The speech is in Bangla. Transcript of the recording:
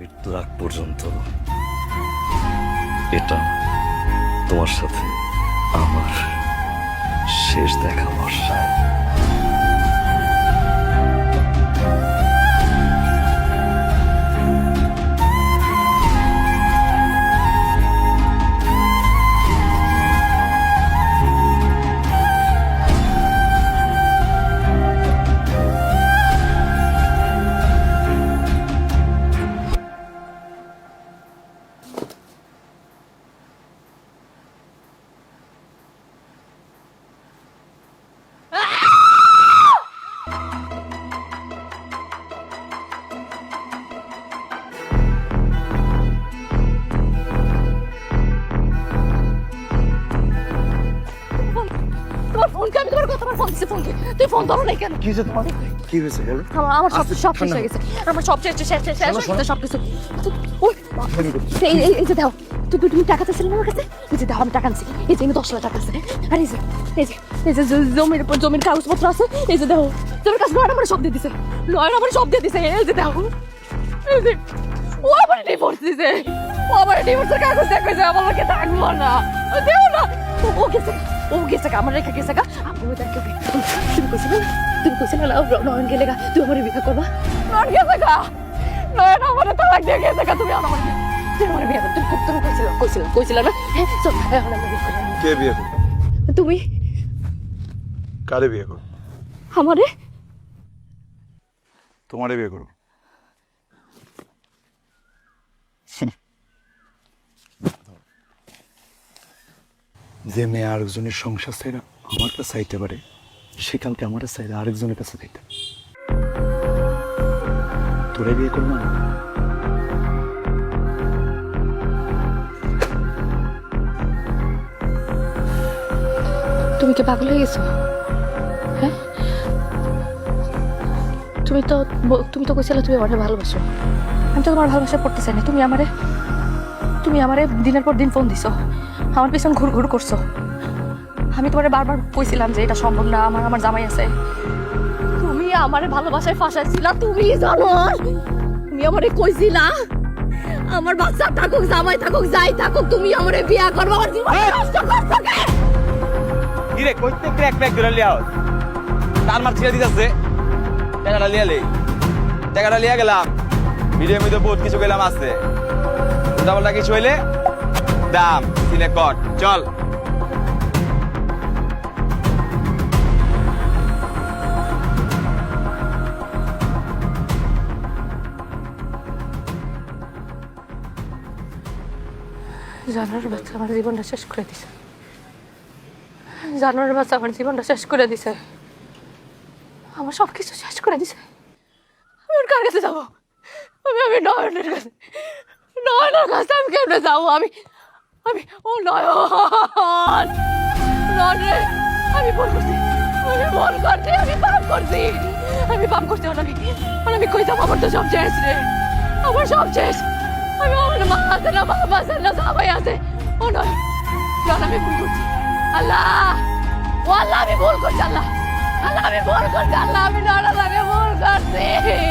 মৃত্যুর আগ পর্যন্ত এটা তোমার সাথে আমার শেষ দেখা বর্ষা আমি ফোন দিছি তুই ফোন ধরো নাই কেন কি হয়েছে তোমার? কি হয়েছে বলো? আমার আমার সব সব শেষ ঠান্ডা হয়ে গেছে। আমার সব শেষ শেষ শেষ শেষ শোনো, হয়ে গেছে সব কিছু। ওই এই এই- এই যে দাও। তুই তুই- তুমি টাকা চাইছিলে না আমার কাছে? এই যে দাও আমি টাকা আনছি। এই যে এনে দশ লাখ টাকা আছে। আর এই যে এই যে এই যে জ- জমির উপর জমির কাগজপত্র আছে। এই যে দাও। তোমার কাছে লয়ের আমার সব দিয়ে দিছে। লয়ের আমার সব দিয়ে দিছে। এই যে দাও। এই যে ও আমার ডিভোর্স দিছে। ও আমার ডিভোর্সের কাগজ দেখে আমার লোকে থাকব না। দেও না। ও- গেছে ও গেছে গা, আমার রেখে গেছে গা। আপনি তাকে তুমি কইছিলে না? তুমি কইছিলে না নয়ন গেলে গা তুই আমার বিয়ে করবা? নয়ন গেছে গা। নয়ন আমার তালাক দিয়ে গেছে গা তুমি আমার তুমি আমার বিয়ে তুমি তুমি কইছিল কইছিল কইছিল না? হ্যাঁ চল এখন আমরা বিয়ে করব। কে বিয়ে করবে? তুমি? কারে বিয়ে করবে? আমারে? তোমারে বিয়ে করব। যে মেয়ে আরেকজনের সংসার চাইরা আমার কাছে চাইতে পারে, সে কালকে আমার চাইলে আরেকজনের কাছে চাইতে তোরে বিয়ে করব না। তুমি কি পাগল হয়ে গেছো? হ্যাঁ? তুমি তো তুমি তো কইছিলে তুমি আমারে ভালোবাসো। আমি তো তোমার ভালোবাসা পড়তে চাই না। তুমি আমারে তুমি আমারে দিনের পর দিন ফোন দিছো। আমার পিছন ঘুর ঘুর করছ। আমি তোমারে বারবার কইছিলাম যে এটা সম্ভব না আমার আমার জামাই আছে। তুমি আমারে ভালোবাসায় ফাঁসাইছিলা তুমি জানো? তুমি আমারে কইছিলা আমার বাচ্চা থাকুক জামাই থাকুক যাই থাকুক তুমি আমারে বিয়া করব আমার জীবন নষ্ট করছ কে? কিরে কইতে ক্র্যাক ক্র্যাক করে লিয়া তার মার ছিড়ে দিতেছে। টাকাটা লিয়া লেই। টাকাটা লিয়া গেলাম। ভিডিওর মধ্যে বহুত কিছু গেলাম আছে। উল্টা পাল্টা কিছু হইলে দাম সিলে কট চল। জানোয়ার বাচ্চা আমার জীবনটা শেষ করে দিছে। জানোয়ার বাচ্চা আমার জীবনটা শেষ করে দিছে। আমার সব কিছু শেষ করে দিছে। আমি ওর কার কাছে যাব? আমি আমি নয়নের কাছে নয়নের কাছে আমি কেমনে যাব? আমি আমি ও নয়ন! নয়ন রে, আমি ভুল করছি। আমি ভুল করছি আমি পাপ করছি। আমি পাপ করছি আর আমি কই যাব? আমার তো সব শেষ রে। আমার সব শেষ। আমি আমার মা আছে না বাবা আছে না সবাই আছে। ও নয় নয় আমি ভুল করছি। আল্লাহ! ও আল্লাহ আমি ভুল করছি আল্লাহ। আল্লাহ আমি ভুল করছি আল্লাহ আমি নয়না লাগে ভুল করছি।